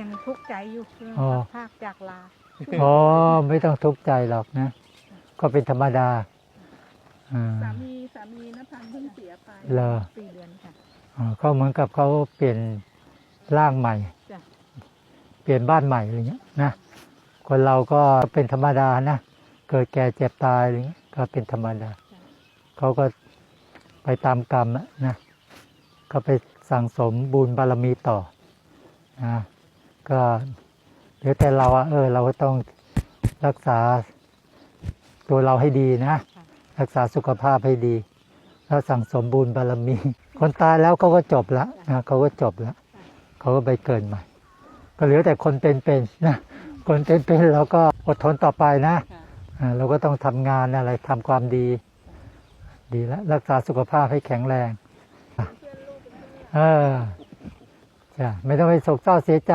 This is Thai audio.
ยังทุกข์ใจอยู่เรื่องอ๋อภาคจากลาอ๋อไม่ต้องทุกข์ใจหรอกนะ ก็เป็นธรรมดาอ่าสามีสามีนภันธ์เพิ่งเสียไปเหรอสี่เดือนค่ะอ่าก็เหมือนกับเขาเปลี่ยนร่างใหม่จ้ะเปลี่ยนบ้านใหม่อะไรเงี้ยนะคนเราก็เป็นธรรมดานะเกิดแก่เจ็บตายอะไรเงี้ยก็เป็นธรรมดาเขาก็ไปตามกรรมอะนะก็ไปสั่งสมบุญบารมีต่อนะ ก็เดี๋ยวแต่เราอะเออ เราก็ต้องรักษาตัวเราให้ดีนะ รักษาสุขภาพให้ดี แล้วสั่งสมบุญบารมี คนตายแล้วเขาก็จบแล้วนะเขาก็จบแล้วเขาก็ไปเกิดใหม่ ก็เหลือแต่คนเป็นๆนะคนเป็นๆเราก็อดทนต่อไปนะค่ะอ่าเราก็ต้องทำงานอะไรทำความดี ดีแล้วรักษาสุขภาพให้แข็งแรงอะเออจ้ะไม่ต้องไปโศกเศร้าเสียใจ